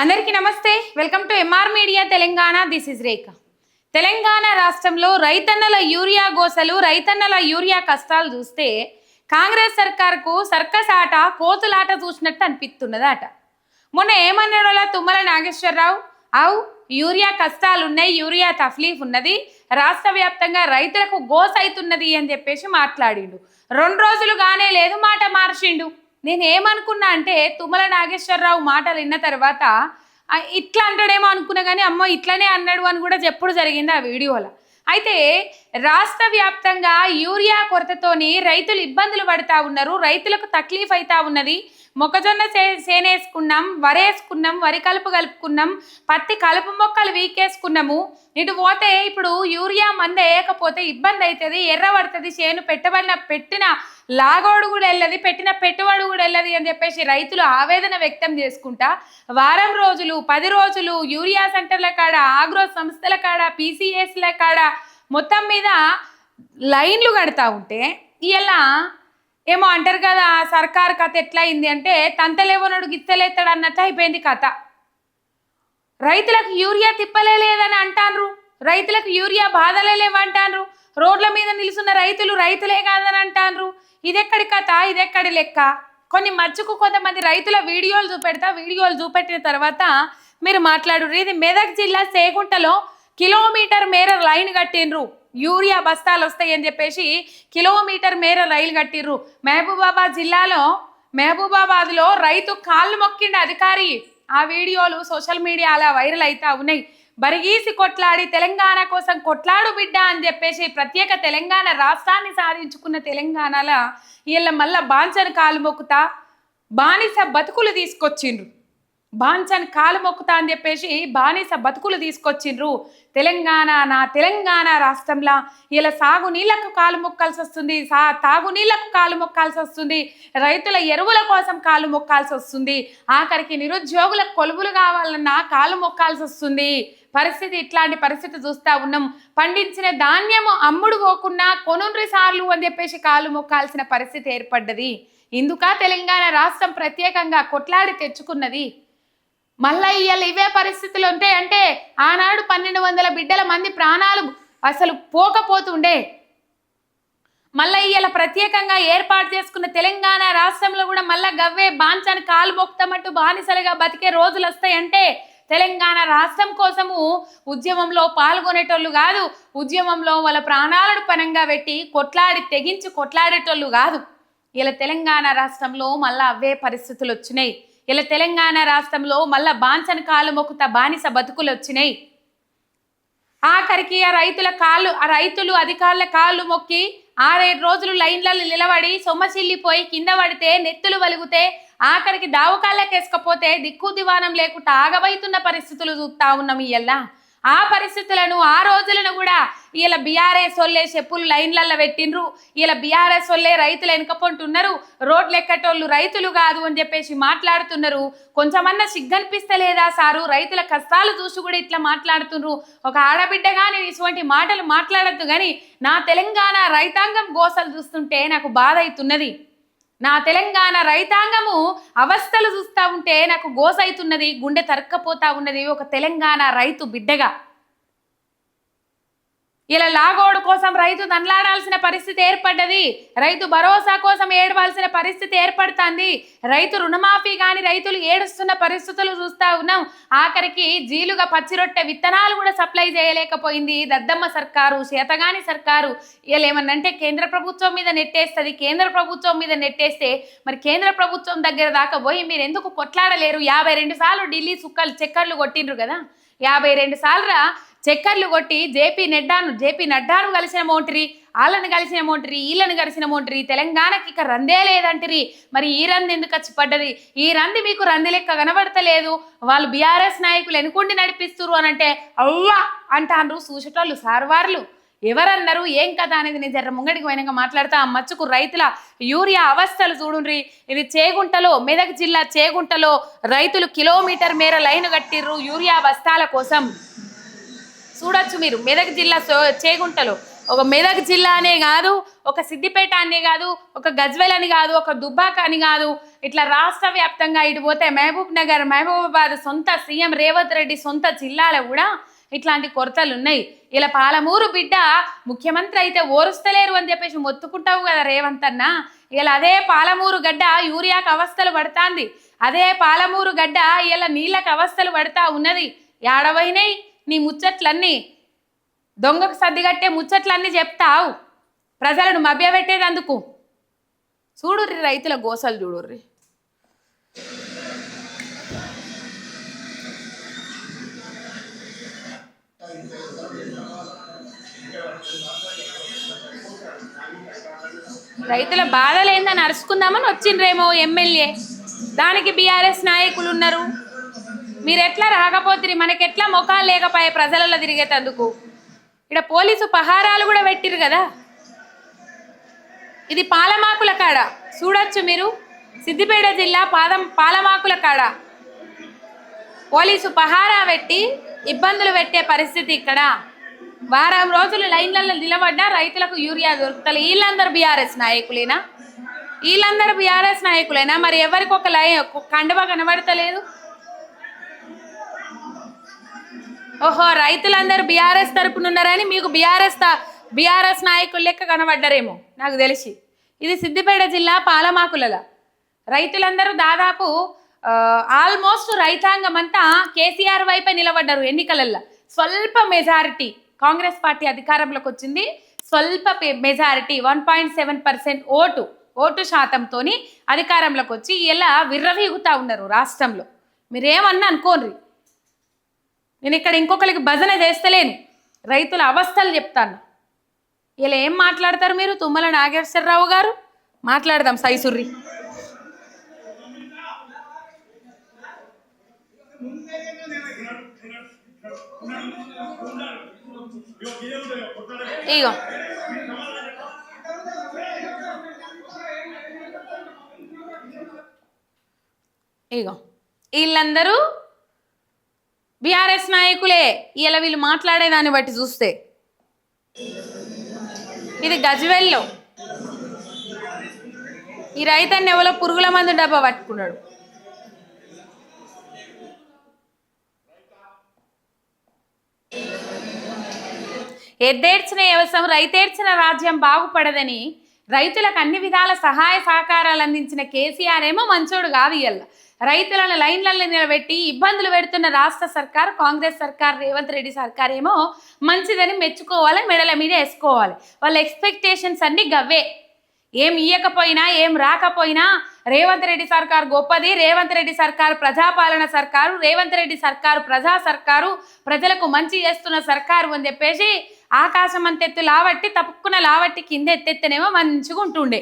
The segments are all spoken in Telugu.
అందరికీ నమస్తే. Welcome to MR media Telangana. This is Rekha Telangana రాష్ట్రంలో రైతన్నల యూరియా గోసలు రైతన్నల యూరియా కష్టాలు చూస్తే కాంగ్రెస్ సర్కార్కు సర్కస్ ఆట కోతులాట చూసినట్టు అనిపిస్తున్నదట. మొన్న ఏమన్నాడోలా తుమ్మల నాగేశ్వరరావు? అవు యూరియా కష్టాలు ఉన్నాయి యూరియా తఫ్లీఫ్ ఉన్నది రాష్ట్ర వ్యాప్తంగా రైతులకు గోస అవుతున్నది అని చెప్పేసి మాట్లాడిండు. రెండు రోజులు గానే లేదు మాట మార్చిండు. నేను ఏమనుకున్నా అంటే తుమ్మల నాగేశ్వరరావు మాటలు విన్న తర్వాత ఇట్లా అంటాడేమో అనుకున్నా కానీ అమ్మో ఇట్లనే అన్నాడు అని కూడా చెప్పుడు జరిగింది ఆ వీడియోలో. అయితే రాష్ట్ర వ్యాప్తంగా యూరియా కొరతతోని రైతులు ఇబ్బందులు పడతా ఉన్నారు రైతులకు తక్లీఫ్ అవుతా ఉన్నది మొక్కజొన్న సేనేసుకున్నాం వరేసుకున్నాం వరి కలుపు కలుపుకున్నాం పత్తి కలుపు మొక్కలు వీకేసుకున్నాము. ఇటు పోతే ఇప్పుడు యూరియా మంద వేయకపోతే ఇబ్బంది అవుతుంది ఎర్ర పడుతుంది చేను పెట్టబడిన పెట్టిన లాగోడు కూడా వెళ్ళదు పెట్టిన పెట్టుబడి కూడా వెళ్ళదు అని చెప్పేసి రైతులు ఆవేదన వ్యక్తం చేసుకుంటా. వారం రోజులు పది రోజులు యూరియా సెంటర్ల కాడ ఆగ్రో సంస్థల కాడ పీసీఎస్ల కాడ మొత్తం మీద లైన్లు కడతా ఉంటే ఇలా ఏమో అంటారు కదా సర్కార్ కథ ఎట్లా అయింది అంటే తంతలేవనడు గిత్తలేస్తాడు అన్నట్టు అయిపోయింది కథ. రైతులకు యూరియా తిప్పలే లేదని అంటాన్రు. రైతులకు యూరియా బాధలే లేవంటాన్రు. రోడ్ల మీద నిలుచున్న రైతులు రైతులే కాదని అంటాన్రు. ఇదెక్కడి కథ? ఇదెక్కడి లెక్క? కొన్ని మచ్చుకు కొంతమంది రైతుల వీడియోలు చూపెడతా వీడియోలు చూపెట్టిన తర్వాత మీరు మాట్లాడు ఇది మెదక్ జిల్లా సేగుంటలో కిలోమీటర్ మేర లైన్ కట్టిండ్రు. యూరియా బస్తాలు వస్తాయని చెప్పేసి కిలోమీటర్ మేర రైలు కట్టిర్రు. మహబూబాబాద్ జిల్లాలో మహబూబాబాద్లో రైతు కాళ్ళు మొక్కిండు అధికారి. ఆ వీడియోలు సోషల్ మీడియాలో వైరల్ అవుతా ఉన్నాయి. బరిగీసి కొట్లాడి తెలంగాణ కోసం కొట్లాడు బిడ్డ అని చెప్పేసి ప్రత్యేక తెలంగాణ రాష్ట్రాన్ని సాధించుకున్న తెలంగాణలో వీళ్ళ మళ్ళా బాంచను కాలు మొక్కుతా బానిస బతుకులు తీసుకొచ్చిండ్రు. బాన్సన్ కాలు మొక్కుతా అని చెప్పేసి బానిస బతుకులు తీసుకొచ్చిండ్రు. తెలంగాణ నా తెలంగాణ రాష్ట్రంలో. ఇలా సాగునీళ్ళకు కాలు మొక్కాల్సి వస్తుంది. సా తాగునీళ్ళకు కాలు మొక్కాల్సి వస్తుంది. రైతుల ఎరువుల కోసం కాలు మొక్కాల్సి వస్తుంది. ఆఖరికి నిరుద్యోగులకు కొలువులు కావాలన్నా కాలు మొక్కాల్సి వస్తుంది. పరిస్థితి ఇట్లాంటి పరిస్థితి చూస్తా ఉన్నాం. పండించిన ధాన్యము అమ్ముడు పోకుండా కొనుండ్రి సార్లు అని చెప్పేసి కాలు మొక్కాల్సిన పరిస్థితి ఏర్పడ్డది. ఇందుక తెలంగాణ రాష్ట్రం ప్రత్యేకంగా కొట్లాడి తెచ్చుకున్నది. మళ్ళా ఇవాళ ఇవే పరిస్థితులు ఉంటాయి అంటే ఆనాడు పన్నెండు వందల బిడ్డల మంది ప్రాణాలు అసలు పోకపోతుండే. మళ్ళా ఇవాళ ప్రత్యేకంగా ఏర్పాటు చేసుకున్న తెలంగాణ రాష్ట్రంలో కూడా మళ్ళా గవ్వే బాంచాని కాలు బానిసలుగా బతికే రోజులు వస్తాయంటే తెలంగాణ రాష్ట్రం కోసము ఉద్యమంలో పాల్గొనేటోళ్ళు కాదు ఉద్యమంలో వాళ్ళ ప్రాణాలను పనంగా పెట్టి కొట్లాడి తెగించి కొట్లాడేటోళ్ళు కాదు. ఇలా తెలంగాణ రాష్ట్రంలో మళ్ళా అవే పరిస్థితులు వచ్చినాయి. ఇలా తెలంగాణ రాష్ట్రంలో మళ్ళా బాంచని కాలు మొక్కుత బానిస బతుకులు వచ్చినాయి. ఆఖరికి ఆ రైతుల కాళ్ళు ఆ రైతులు అధికారుల కాళ్ళు మొక్కి ఆరేడు రోజులు లైన్లలో నిలబడి సొమ్మసిల్లిపోయి కింద పడితే నెత్తులు వలిగితే ఆఖరికి దావకాళ్ళకేసుకపోతే దిక్కు దివానం లేకుండా ఆగబైతున్న పరిస్థితులు చూస్తా ఉన్నాం ఇయ్యల్లా. ఆ పరిస్థితులను ఆ రోజులను కూడా ఇలా బీఆర్ఎస్ వల్లే చెప్పులు లైన్లలో పెట్టిండ్రు. ఇలా బీఆర్ఎస్ వల్లే రైతులు వెనుకపోంటున్నారు. రోడ్లు ఎక్కటోళ్ళు రైతులు కాదు అని చెప్పేసి మాట్లాడుతున్నారు. కొంచెమన్నా సిగ్గనిపిస్తలేదా సారు? రైతుల కష్టాలు చూసి కూడా ఇట్లా మాట్లాడుతున్నారు. ఒక ఆడబిడ్డగా నేను ఇటువంటి మాటలు మాట్లాడద్దు కానీ నా తెలంగాణ రైతాంగం గోసలు చూస్తుంటే నాకు బాధ అవుతున్నది. నా తెలంగాణ రైతాంగము అవస్థలు చూస్తూ ఉంటే నాకు గోసైతున్నది గుండె తరక్కపోతా ఉన్నది ఒక తెలంగాణ రైతు బిడ్డగా. ఇలా లాగోడు కోసం రైతు దండలాడాల్సిన పరిస్థితి ఏర్పడ్డది. రైతు భరోసా కోసం ఏడవలసిన పరిస్థితి ఏర్పడుతుంది. రైతు రుణమాఫీ కానీ రైతులు ఏడుస్తున్న పరిస్థితులు చూస్తా ఉన్నాం. ఆఖరికి జీలుగా పచ్చిరొట్టె విత్తనాలు కూడా సప్లై చేయలేకపోయింది. దద్దమ్మ సర్కారు చేతగాని సర్కారు ఇలా ఏమన్నంటే కేంద్ర ప్రభుత్వం మీద నెట్టేస్తుంది. కేంద్ర ప్రభుత్వం మీద నెట్టేస్తే మరి కేంద్ర ప్రభుత్వం దగ్గర దాకా పోయి మీరు ఎందుకు కొట్లాడలేరు? యాభై రెండు సార్లు ఢిల్లీ సుక్కలు చక్కర్లు కొట్టిండ్రు కదా. యాభై రెండు సార్లు చక్కర్లు కొట్టి జేపీ నడ్డాను జేపీ నడ్డాను కలిసిన మోంటిరి వాళ్ళని కలిసిన మోంటిరి వీళ్ళని కలిసిన మోంటిరి తెలంగాణకి ఇక రందే లేదంటిరి. మరి ఈ రంది ఎందుకు వచ్చి పడ్డది? ఈ రంది మీకు రంది లెక్క కనబడతలేదు. వాళ్ళు బీఆర్ఎస్ నాయకులు ఎనుకుండి నడిపిస్తురు అని అంటే అవ్వా అంటాండ్రు చూసేటోళ్ళు సార్వార్లు. ఎవరన్నారు? ఏం కదా అనేది నేను జర ముంగడికి పోయినాక మాట్లాడతా? ఆ మచ్చుకు రైతుల యూరియా అవస్థలు చూడుండ్రి. ఇది చేగుంటలో మెదక్ జిల్లా చేగుంటలో రైతులు కిలోమీటర్ మేర లైన్ కట్టిర్రు యూరియా బస్తాల కోసం. చూడొచ్చు మీరు మెదక్ జిల్లా చేగుంటలో. ఒక మెదక్ జిల్లా అనే కాదు ఒక సిద్దిపేట అనే కాదు ఒక గజ్వెల్ అని కాదు ఒక దుబ్బాక అని కాదు. ఇట్లా రాష్ట్ర వ్యాప్తంగా ఇటు పోతే మహబూబ్ నగర్ మహబూబాబాద్ సొంత సీఎం రేవంత్ రెడ్డి సొంత జిల్లాలో కూడా ఇట్లాంటి కొరతలు ఉన్నాయి ఇలా పాలమూరు బిడ్డ ముఖ్యమంత్రి అయితే ఓరుస్తలేరు అని చెప్పేసి మొత్తుకుంటావు కదా రేవంత్ అన్న. ఇలా అదే పాలమూరు గడ్డ యూరియాకు అవస్థలు పడుతుంది. అదే పాలమూరు గడ్డ ఇలా నీళ్ళకు అవస్థలు పడతా ఉన్నది. ఏడవైనాయి నీ ముచ్చట్లన్నీ? దొంగకు సర్దిగట్టే ముచ్చట్లన్నీ చెప్తావు. ప్రజలను మభ్యపెట్టేది అందుకు చూడుర్రి రైతుల గోసలు చూడుర్రి. రైతుల బాధలేందని అరుచుకుందామని వచ్చిండ్రేమో ఎమ్మెల్యే. దానికి బీఆర్ఎస్ నాయకులు ఉన్నారు. మీరు ఎట్లా రాకపోతే మనకి ఎట్లా ముఖాలు లేకపోయే ప్రజలలో తిరిగేటందుకు? ఇక్కడ పోలీసు పహారాలు కూడా పెట్టిరు కదా? ఇది పాలమాకుల కాడ. చూడొచ్చు మీరు. సిద్దిపేట జిల్లా పాదం పాలమాకుల కాడ. పోలీసు పహారా పెట్టి ఇబ్బందులు పెట్టే పరిస్థితి ఇక్కడ. వారం రోజులు లైన్లలో నిలబడ్డా రైతులకు యూరియా దొరుకుతలే. వీళ్ళందరూ బీఆర్ఎస్ నాయకులేనా? వీళ్ళందరూ బీఆర్ఎస్ నాయకులేనా? మరి ఎవరికి ఒక లై కండువ కనబడతలేదు? ఓహో రైతులందరూ బీఆర్ఎస్ తరపున ఉన్నారని మీకు బీఆర్ఎస్ బీఆర్ఎస్ నాయకులు లెక్క కనబడ్డారేమో నాకు తెలిసి. ఇది సిద్దిపేట జిల్లా పాలమాకులలో. రైతులందరూ దాదాపు ఆల్మోస్ట్ రైతాంగం అంతా కేసీఆర్ వైపే నిలబడ్డారు ఎన్నికలల్లో. స్వల్ప మెజారిటీ కాంగ్రెస్ పార్టీ అధికారంలోకి వచ్చింది. స్వల్ప majority one point seven percent vote vote శాతంతోని అధికారంలోకి వచ్చి ఇలా విర్రవీగుతా ఉన్నారు రాష్ట్రంలో. మీరేమన్నా అనుకోనరి నేను ఇక్కడ ఇంకొకరికి భజన చేస్తలేను. రైతుల అవస్థలు చెప్తాను. ఇలా ఏం మాట్లాడతారు మీరు? తుమ్మల నాగేశ్వరరావు గారు? మాట్లాడదాం సైసుర్రి. ఇగో. ఇగో. వీళ్ళందరూ బీఆర్ఎస్ నాయకులే. ఇలా వీళ్ళు మాట్లాడేదాన్ని బట్టి చూస్తే. ఇది గజ్వెల్లో. ఈ రైతన్ని ఎవరో పురుగుల మందు డబ్బా పట్టుకున్నాడు? ఎద్దేడ్చిన వ్యవసాయం రైతేడ్చిన రాజ్యం బాగుపడదని రైతులకు అన్ని విధాల సహాయ సహకారాలు అందించిన కేసీఆర్ ఏమో మంచోడు కాదు ఇయ్యాల రైతులను లైన్లలో నిలబెట్టి ఇబ్బందులు పెడుతున్న రాష్ట్ర సర్కార్ కాంగ్రెస్ సర్కార్ రేవంత్ రెడ్డి సర్కార్ ఏమో మంచిదని మెచ్చుకోవాలి మెడల మీద వేసుకోవాలి. వాళ్ళ ఎక్స్పెక్టేషన్స్ అన్ని గవ్వే. ఏం ఇయ్యకపోయినా ఏం రాకపోయినా రేవంత్ రెడ్డి సర్కార్ గొప్పది రేవంత్ రెడ్డి సర్కారు ప్రజాపాలన సర్కారు రేవంత్ రెడ్డి సర్కారు ప్రజా సర్కారు ప్రజలకు మంచి చేస్తున్న సర్కారు అని చెప్పేసి ఆకాశం అంతెత్తు లావట్టి తప్పుకున్న లావట్టి కింద ఎత్తెత్తనేమో మంచిగా ఉంటుండే.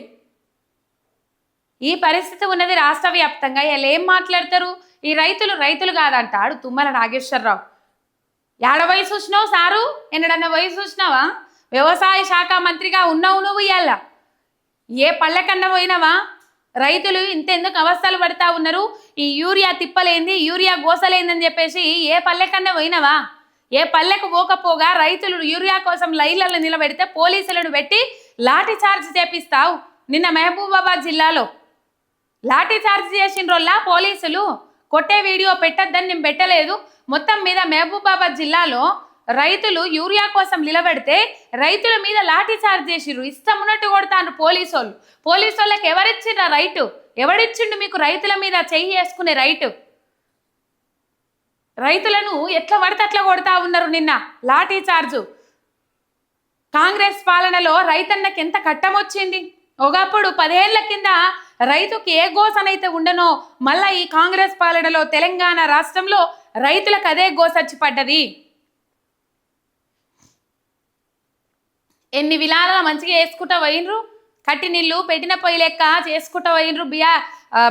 ఈ పరిస్థితి ఉన్నది రాష్ట్ర వ్యాప్తంగా వీళ్ళు ఏం మాట్లాడతారు? ఈ రైతులు రైతులు కాదంటాడు తుమ్మల నాగేశ్వరరావు. ఏడ వయసు వచ్చినావు సారు? ఎన్నడన్న వయసు వచ్చినావా వ్యవసాయ శాఖ మంత్రిగా ఉన్నావు నువ్వు ఇవాళ ఏ పల్లెకన్నా పోయినావా? రైతులు ఇంతెందుకు అవస్థలు పడతా ఉన్నారు? ఈ యూరియా తిప్పలేంది యూరియా గోసలేందని చెప్పేసి ఏ పల్లెకన్నా పోయినావా? ఏ పల్లెకు పోకపోగా రైతులు యూరియా కోసం లైన్లలో నిలబెడితే పోలీసులను పెట్టి లాఠీ చార్జ్ చేపిస్తావు. నిన్న మహబూబాబాద్ జిల్లాలో లాఠీ చార్జ్ చేసిండ్రోల్లా పోలీసులు. కొట్టే వీడియో పెట్టద్దని నేను పెట్టలేదు. మొత్తం మీద మహబూబాబాద్ జిల్లాలో రైతులు యూరియా కోసం నిలబెడితే రైతుల మీద లాఠీ చార్జ్ చేసిర్రు. ఇష్టం ఉన్నట్టు కొడతాను పోలీసు వాళ్ళు పోలీసు వాళ్ళకి ఎవరిచ్చిన రైటు? ఎవడిచ్చిండు మీకు రైతుల మీద చెయ్యి వేసుకునే రైటు? రైతులను ఎట్లా పడితే అట్లా కొడతా ఉన్నారు నిన్న లాఠీ చార్జు. కాంగ్రెస్ పాలనలో రైతన్నకి ఎంత కట్టమొచ్చింది ఒకప్పుడు పదేళ్ళ కింద రైతుకి ఏ గోసనైతే ఉండనో మళ్ళా ఈ కాంగ్రెస్ పాలనలో తెలంగాణ రాష్ట్రంలో రైతులకు అదే గోసచ్చి పడ్డది. ఎన్ని విలాల మంచిగా వేసుకుంటా పోయినరు కట్టి నీళ్ళు పెట్టిన పొయ్యి లెక్క చేసుకుంటా పోయినరు బిఆర్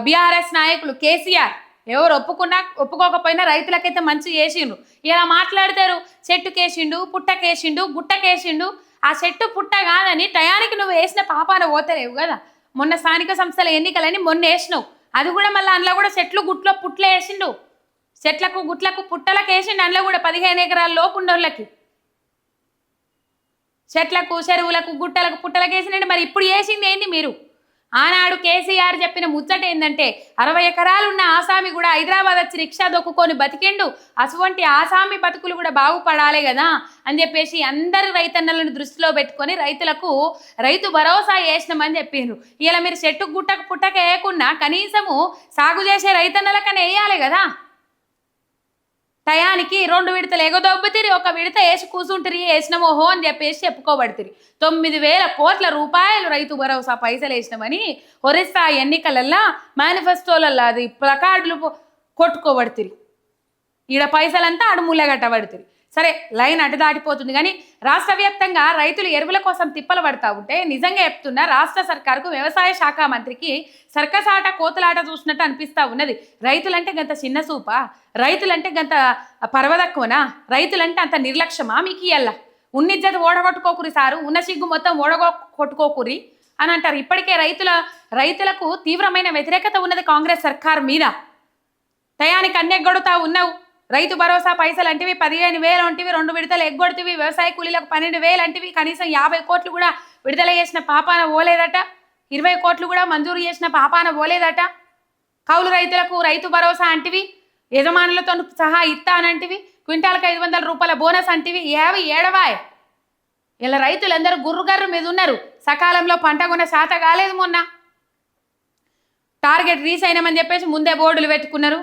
బీఆర్ఎస్ నాయకులు కేసీఆర్. ఎవరు ఒప్పుకున్నా ఒప్పుకోకపోయినా రైతులకైతే మంచి వేసిండు ఇలా మాట్లాడతారు చెట్టుకేసిండు పుట్టకేసిండు గుట్టకేసిండు. ఆ చెట్టు పుట్ట కాదని టయానికి నువ్వు వేసిన పాపాన పోతలేవు కదా. మొన్న స్థానిక సంస్థల ఎన్నికలని మొన్న వేసినావు. అది కూడా మళ్ళీ అందులో కూడా చెట్లు గుట్లో పుట్ల వేసిండు. చెట్లకు గుట్లకు పుట్టలకు వేసిండు అందులో కూడా పదిహేను ఎకరాల లోపు ఉండోళ్ళకి చెట్లకు చెరువులకు గుట్టలకు పుట్టలకు వేసినట్టు మరి ఇప్పుడు వేసింది ఏంది మీరు? ఆనాడు కేసీఆర్ చెప్పిన ముచ్చట ఏంటంటే అరవై ఎకరాలున్న ఆసామి కూడా హైదరాబాద్ వచ్చి రిక్షా దొక్కుకొని బతికిండు. అటువంటి ఆసామి బతుకులు కూడా బాగుపడాలి కదా అని చెప్పేసి అందరు రైతన్నలను దృష్టిలో పెట్టుకొని రైతులకు రైతు భరోసా వేసినామని చెప్పిండ్రు ఇలా మీరు చెట్టు గుట్టకు పుట్టక వేయకుండా కనీసము సాగు చేసే రైతన్నలకనే వేయాలి కదా. టయానికి రెండు విడతలు ఎగదొబ్బతిరి ఒక విడత వేసి కూసుంటిరి వేసినామోహో అని చెప్పేసి చెప్పుకోబడుతుంది తొమ్మిది వేల కోట్ల రూపాయలు రైతు భరోసా పైసలు వేసినామని ఒరిస్సా ఎన్నికలల్లా మేనిఫెస్టోలల్లా అది ప్లకార్డులు పొ- కొట్టుకోబడుతుంది ఈడ పైసలంతా అడుముళ్ళ కట్టబడుతుంది సరే లైన్ అటు దాటిపోతుంది. కానీ రాష్ట్ర వ్యాప్తంగా రైతులు ఎరువుల కోసం తిప్పలు పడతా ఉంటే నిజంగా చెప్తున్న రాష్ట్ర సర్కారుకు వ్యవసాయ శాఖ మంత్రికి సర్కసాట కోతలాట చూసినట్టు అనిపిస్తూ ఉన్నది. రైతులంటే గంత చిన్న సూపా? రైతులంటే గంత పర్వదక్కువనా? రైతులంటే అంత నిర్లక్ష్యమా? మీకు ఇయ్యల్లా ఉన్నిజ్జత ఓడగొట్టుకోకురి సారు ఉన్న సిగ్గు మొత్తం ఓడగొ కొట్టుకోకురి అని అంటారు. ఇప్పటికే రైతుల రైతులకు తీవ్రమైన వ్యతిరేకత ఉన్నది కాంగ్రెస్ సర్కార్ మీద. టయానికి అన్నెగ్గొడుతా ఉన్నావు. రైతు భరోసా పైసలు అంటివి పదిహేను వేలు అంటివి రెండు విడతలు ఎగ్గొడుతీవి వ్యవసాయ కూలీలకు పన్నెండు వేలు అంటివి కనీసం యాభై కోట్లు కూడా విడుదల చేసిన పాపాన పోలేదట. ఇరవై కోట్లు కూడా మంజూరు చేసిన పాపాన పోలేదట. కౌలు రైతులకు రైతు భరోసా అంటివి యజమానులతో సహా ఇత్తానంటివి క్వింటాలకు ఐదు వందల రూపాయల బోనస్ అంటివి ఏవి ఏడవాయ్. ఇలా రైతులందరూ గుర్రుగర్రు మీద ఉన్నారు. సకాలంలో పంట కొన్న శాత కాలేదు మొన్న. టార్గెట్ రీచ్ అయినామని చెప్పేసి ముందే బోర్డులు పెట్టుకున్నారు.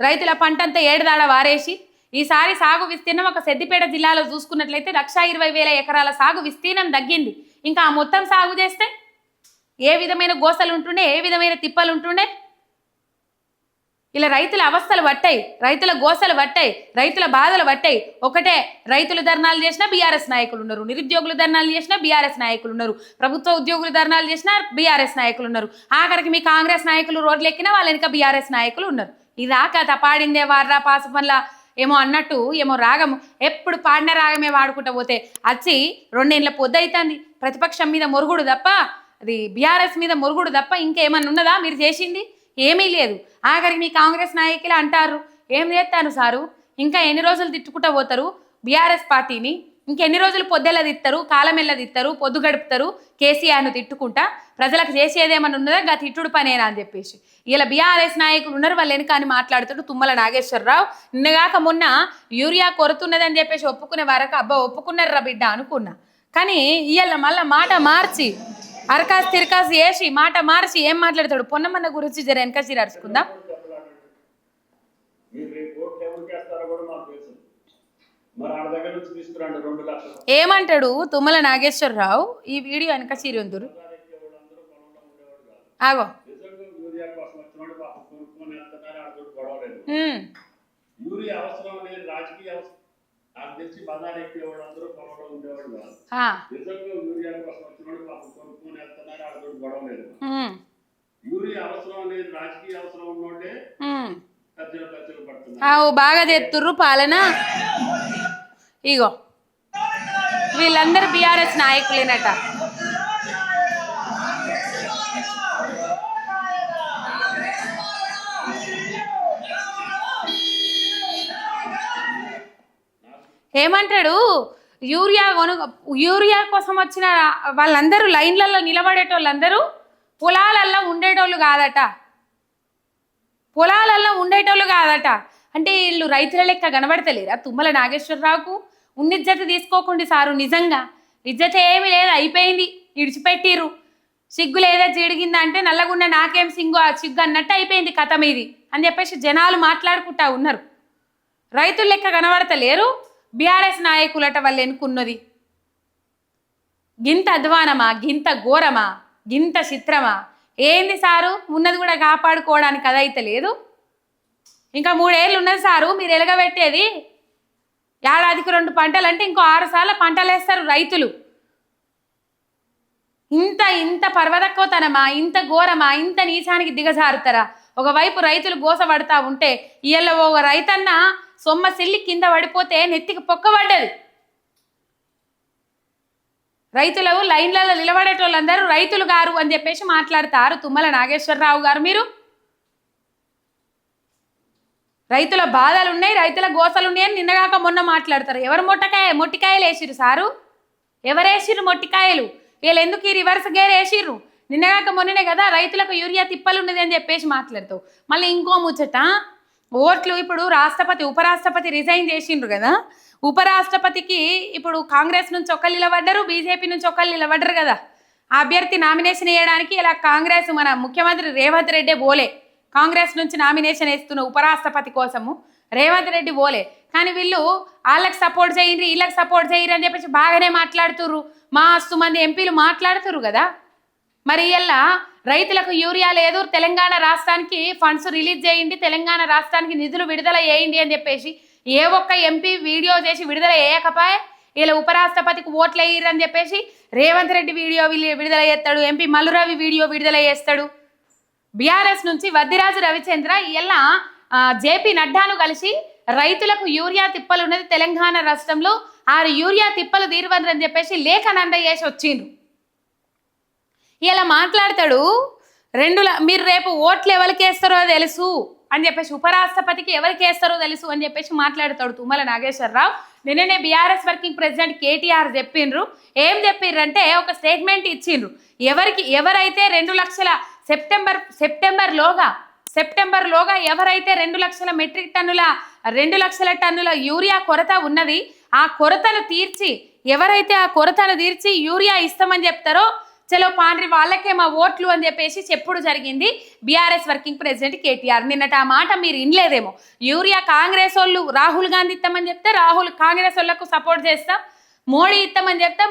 రైతుల పంటంతా ఏడుదాడ వారేసి ఈసారి సాగు విస్తీర్ణం ఒక సిద్దిపేట జిల్లాలో చూసుకున్నట్లయితే లక్షా ఇరవై వేల ఎకరాల సాగు విస్తీర్ణం తగ్గింది. ఇంకా ఆ మొత్తం సాగు చేస్తే ఏ విధమైన గోసలు ఉంటుండే ఏ విధమైన తిప్పలు ఉంటుండే? ఇలా రైతుల అవస్థలు పట్టాయి రైతుల గోసలు పట్టాయి రైతుల బాధలు పట్టాయి. ఒకటే రైతులు ధర్నాలు చేసినా బీఆర్ఎస్ నాయకులు ఉన్నారు నిరుద్యోగులు ధర్నాలు చేసినా బీఆర్ఎస్ నాయకులు ఉన్నారు ప్రభుత్వ ఉద్యోగులు ధర్నాలు చేసినా బీఆర్ఎస్ నాయకులు ఉన్నారు. ఆఖరికి మీ కాంగ్రెస్ నాయకులు రోడ్లు ఎక్కినా వాళ్ళ వెనక బీఆర్ఎస్ నాయకులు ఉన్నారు. ఇదాక తపాడిందే వార్రా వాడ్రా పాసు పనుల ఏమో అన్నట్టు ఏమో రాగము. ఎప్పుడు పాడిన రాగమే వాడుకుంటా పోతే వచ్చి రెండేళ్ళ పొద్దు అవుతుంది ప్రతిపక్షం మీద మొరుగుడు తప్ప అది బీఆర్ఎస్ మీద మొరుగుడు తప్ప ఇంకేమన్నా ఉన్నదా మీరు చేసింది? ఏమీ లేదు. ఆఖరికి మీ కాంగ్రెస్ నాయకులు అంటారు. ఏం చేస్తారు సారు? ఇంకా ఎన్ని రోజులు తిట్టుకుంటా పోతారు? బీఆర్ఎస్ పార్టీని ఇంకెన్ని రోజులు పొద్దెల తిత్తారు కాలమెల్ల తిత్తారు పొద్దు గడుపుతారు కేసీఆర్ను తిట్టుకుంటా ప్రజలకు చేసేదేమని ఉన్నదా గా తిట్టుడు పనేనా అని చెప్పేసి. ఇలా బీఆర్ఎస్ నాయకులు ఉన్నారు వాళ్ళు వెనుక అని మాట్లాడుతాడు తుమ్మల నాగేశ్వరరావు. నిన్నగాక మొన్న యూరియా కొరుతున్నదని చెప్పేసి ఒప్పుకునే వరకు అబ్బా ఒప్పుకున్నారా బిడ్డ అనుకున్నా. కానీ ఇవాళ మళ్ళీ మాట మార్చి అరకాస్ తిరకాస్ వేసి మాట మార్చి ఏం మాట్లాడతాడు? పొన్నమన్న గురించి జర వెనక చీర అరుచుకుందాం మీరు రేపు ఓట్లు ఎవరికి వేస్తారో కూడా మాకు తెలుసు మరి ఆడ దగ్గర నుంచి తీసుకురండి రెండు లక్షలు ఏమంటాడు తుమ్మల నాగేశ్వరరావు? ఈ వీడియో వెనక చీర ఉందరు. ఆగో. యూరియా అవసరం అనేది రాజకీయ అవసరం. ఉన్నోడే ఆవు బాగా తెత్తుర్రు పాలన. ఇగో వీళ్ళందరూ బీఆర్ఎస్ నాయకులేనట. ఏమంటాడు? యూరియా కొను యూరియా కోసం వచ్చిన వాళ్ళందరూ లైన్లలో నిలబడేటోళ్ళందరూ పొలాలల్లో ఉండేటోళ్ళు కాదట. పొలాలల్లో ఉండేటోళ్ళు కాదట. అంటే వీళ్ళు రైతుల లెక్క కనబడతలేరా? తుమ్మల నాగేశ్వరరావుకు ఉన్నిజ్జత తీసుకోకుండా సారు నిజంగా. ఇజ్జత ఏమి లేదు అయిపోయింది ఇడిచిపెట్టిర్రు. సిగ్గు లేదా జీడిగిందా అంటే నల్లగున్న నాకేం సింగు ఆ సిగ్గు అన్నట్టు అయిపోయింది కథ మీది అని చెప్పేసి జనాలు మాట్లాడుకుంటా ఉన్నారు. రైతుల లెక్క కనబడతలేరు బీఆర్ఎస్ నాయకులట వాళ్ళు ఎన్నుకున్నది. గింత అధ్వానమా? గింత ఘోరమా? గింత చిత్రమా? ఏంది సారు? ఉన్నది కూడా కాపాడుకోవడానికి అదైతే లేదు. ఇంకా మూడేళ్ళు ఉన్నది సారు మీరు ఎలగబెట్టేది. ఏడాదికి రెండు పంటలు అంటే ఇంకో ఆరు సార్లు పంటలు వేస్తారు రైతులు. ఇంత ఇంత పర్వతక్కువతనమా ఇంత ఘోరమా ఇంత నీచానికి దిగజారుతారా? ఒకవైపు రైతులు గోసపడతా ఉంటే ఇళ్ళ ఒక రైతన్న సొమ్మ సిల్లి కింద పడిపోతే నెత్తికి పొక్కబడ్డది రైతులు లైన్లలో నిలబడేటోళ్ళందరూ రైతులు గారు అని చెప్పేసి మాట్లాడతారు తుమ్మల నాగేశ్వరరావు గారు మీరు. రైతుల బాధలు ఉన్నాయి రైతుల గోసలు ఉన్నాయి అని నిన్నగాక మొన్న మాట్లాడతారు. ఎవరు మొట్టకాయ మొట్టికాయలు వేసిరు సారు? ఎవరేసిర్రు మొట్టికాయలు? వీళ్ళు ఎందుకు ఈ రివర్స్ గేర్ వేసిర్రు? నిన్నగాక మొన్ననే కదా రైతులకు యూరియా తిప్పలు ఉన్నది అని చెప్పేసి మాట్లాడతావు. మళ్ళీ ఇంకో ముచ్చట? ఓట్లు ఇప్పుడు రాష్ట్రపతి ఉపరాష్ట్రపతి రిజైన్ చేసిండ్రు కదా? ఉపరాష్ట్రపతికి ఇప్పుడు కాంగ్రెస్ నుంచి ఒకళ్ళు నిలబడ్డరు బీజేపీ నుంచి ఒకళ్ళు నిలబడ్డరు కదా. ఆ అభ్యర్థి నామినేషన్ వేయడానికి ఇలా కాంగ్రెస్ మన ముఖ్యమంత్రి రేవంత్ రెడ్డి బోలే. కాంగ్రెస్ నుంచి నామినేషన్ వేస్తున్న ఉపరాష్ట్రపతి కోసము రేవంత్ రెడ్డి బోలే. కానీ వీళ్ళు వాళ్ళకి సపోర్ట్ చేయండి వీళ్ళకి సపోర్ట్ చేయరు అని చెప్పేసి బాగానే మాట్లాడుతుర్రు. మా అస్తు మంది ఎంపీలు మాట్లాడుతుర్రు కదా. మరి ఇలా రైతులకు యూరియా లేదు తెలంగాణ రాష్ట్రానికి ఫండ్స్ రిలీజ్ చేయండి తెలంగాణ రాష్ట్రానికి నిధులు విడుదల చేయండి అని చెప్పేసి ఏ ఒక్క ఎంపీ వీడియో చేసి విడుదల చేయకపోయే ఇలా ఉపరాష్ట్రపతికి ఓట్లు వేయరని చెప్పేసి రేవంత్ రెడ్డి వీడియో విడుదల చేస్తాడు ఎంపీ మల్లురవి వీడియో విడుదల చేస్తాడు. బీఆర్ఎస్ నుంచి వద్దిరాజు రవిచంద్ర ఇలా జేపీ నడ్డాను కలిసి రైతులకు యూరియా తిప్పలు ఉన్నది తెలంగాణ రాష్ట్రంలో ఆరు యూరియా తిప్పలు తీరువని చెప్పేసి లేఖనంద చేసి వచ్చిండ్రు. ఇలా మాట్లాడతాడు రెండు మీరు రేపు ఓట్లు ఎవరికి వేస్తారో తెలుసు. అని చెప్పేసి ఉపరాష్ట్రపతికి ఎవరికి వేస్తారో తెలుసు అని చెప్పేసి మాట్లాడతాడు తుమ్మల నాగేశ్వరరావు. నిన్ననే బీఆర్ఎస్ వర్కింగ్ ప్రెసిడెంట్ కేటీఆర్ చెప్పిండ్రు ఏం చెప్పిండ్రంటే ఒక స్టేట్మెంట్ ఇచ్చిండ్రు. ఎవరికి ఎవరైతే రెండు లక్షల సెప్టెంబర్ సెప్టెంబర్ లోగా సెప్టెంబర్ లోగా ఎవరైతే రెండు లక్షల మెట్రిక్ టన్నుల రెండు లక్షల టన్నుల యూరియా కొరత ఉన్నది ఆ కొరతను తీర్చి ఎవరైతే ఆ కొరతను తీర్చి యూరియా ఇస్తామని చెప్తారో చలో పాండ్రి వాళ్ళకే మా ఓట్లు అని చెప్పేసి చెప్పుడు జరిగింది. BRS working president KTR. నిన్నట ఆ మాట మీరు వినలేదేమో. యూరియా కాంగ్రెస్ వాళ్ళు రాహుల్ గాంధీ ఇస్తామని చెప్తే రాహుల్ కాంగ్రెస్ వాళ్ళకు సపోర్ట్ చేస్తాం. మోడీ ఇస్తామని చెప్తే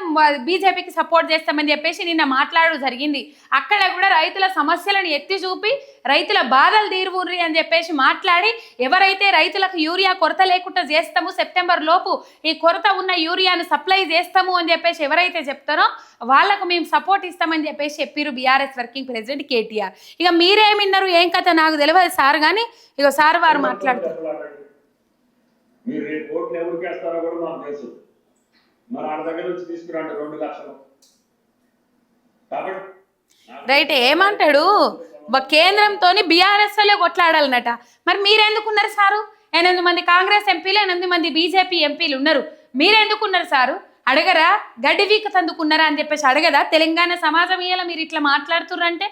బీజేపీకి సపోర్ట్ చేస్తామని చెప్పేసి నిన్న మాట్లాడడం జరిగింది. అక్కడ కూడా రైతుల సమస్యలను ఎత్తి చూపి రైతుల బాధలు తీరువుర్రి అని చెప్పేసి మాట్లాడి ఎవరైతే రైతులకు యూరియా కొరత లేకుండా చేస్తాము సెప్టెంబర్ లోపు ఈ కొరత ఉన్న యూరియాను సప్లై చేస్తాము అని చెప్పేసి ఎవరైతే చెప్తారో వాళ్ళకు మేము సపోర్ట్ ఇస్తామని చెప్పేసి చెప్పారు బీఆర్ఎస్ వర్కింగ్ ప్రెసిడెంట్ కేటీఆర్. ఇక మీరేమిన్నారు? ఏం కథ? నాకు తెలియదు సార్ కానీ ఇక సార్ వారు మాట్లాడతారు. మీరు రేపు ఓట్లు ఎవరికి వేస్తారో కూడా మాకు తెలుసు. మరి ఆడ దగ్గర నుంచి తీసుకురండి రెండు లక్షలు. కాబట్టి రైట్ ఏమంటాడు? కేంద్రంతో కేంద్రంతోని బీఆర్ఎస్ వాళ్ళే కొట్లాడాలన్నట. మరి మీరెందుకున్నారు సారు? ఎనిమిది మంది కాంగ్రెస్ ఎంపీలు ఎనిమిది మంది బీజేపీ ఎంపీలు ఉన్నారు. మీరెందుకున్నారు సారు? అడగరా? గడ్డి వీక్ తందుకున్నారా అని చెప్పేసి అడగదా? తెలంగాణ సమాజం ఇయ్యాల మీరు ఇట్లా మాట్లాడుతుర్రంటే?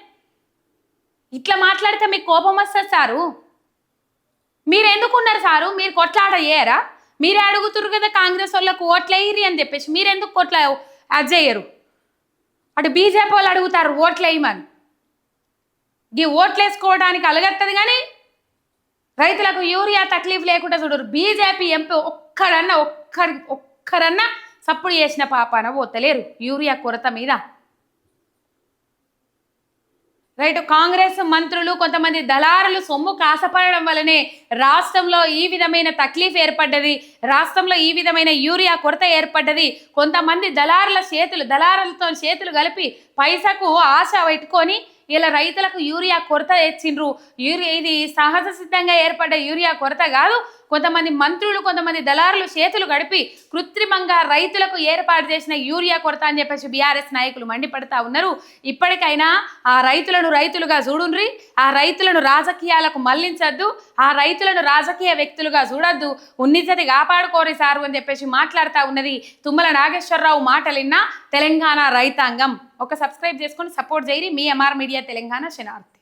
ఇట్లా మాట్లాడితే మీకు కోపం వస్తుంది సారు. మీరెందుకున్నారు సారు? మీరు కొట్లాడ మీరే అడుగుతుర్రు కదా కాంగ్రెస్ వాళ్ళకు ఓట్లు అని చెప్పేసి. మీరు ఎందుకు కొట్ల అది చేయరు? అటు బీజేపీ వాళ్ళు అడుగుతారు ఓట్లు వేయమని ఈ ఓట్లు వేసుకోవడానికి అలగత్తది కానీ రైతులకు యూరియా తక్లీఫ్ లేకుండా చూడరు బీజేపీ ఎంపీ ఒక్కడన్నా ఒక్కడి ఒక్కరన్నా సప్పుడు చేసిన పాపాన పోతలేరు. యూరియా కొరత మీద. రైట్ కాంగ్రెస్ మంత్రులు కొంతమంది దళారులు సొమ్ము కాసపడడం వల్లనే రాష్ట్రంలో ఈ విధమైన తక్లీఫ్ ఏర్పడ్డది రాష్ట్రంలో ఈ విధమైన యూరియా కొరత ఏర్పడ్డది. కొంతమంది దళారుల చేతులు దళారులతో చేతులు కలిపి పైసకు ఆశ పెట్టుకొని ఇలా రైతులకు యూరియా కొరత తెచ్చిండ్రు. యూరియా ఇది సహజ సిద్ధంగా ఏర్పడ్డ యూరియా కొరత కాదు. కొంతమంది మంత్రులు కొంతమంది దళారులు చేతులు గడిపి కృత్రిమంగా రైతులకు ఏర్పాటు చేసిన యూరియా కొరత అని చెప్పేసి బీఆర్ఎస్ నాయకులు మండిపడతా ఉన్నారు. ఇప్పటికైనా ఆ రైతులను రైతులుగా చూడుండ్రి. ఆ రైతులను రాజకీయాలకు మళ్ళించద్దు. ఆ రైతులను రాజకీయ వ్యక్తులుగా చూడద్దు. ఉన్నిజతి కాపాడుకోరి సారు అని చెప్పేసి మాట్లాడుతూ ఉన్నది తుమ్మల నాగేశ్వరరావు మాటలిన్న తెలంగాణ రైతాంగం. ఒక సబ్స్క్రైబ్ చేసుకొని సపోర్ట్ చేయరి మీ ఎంఆర్ మీడియా తెలంగాణ శనార్థి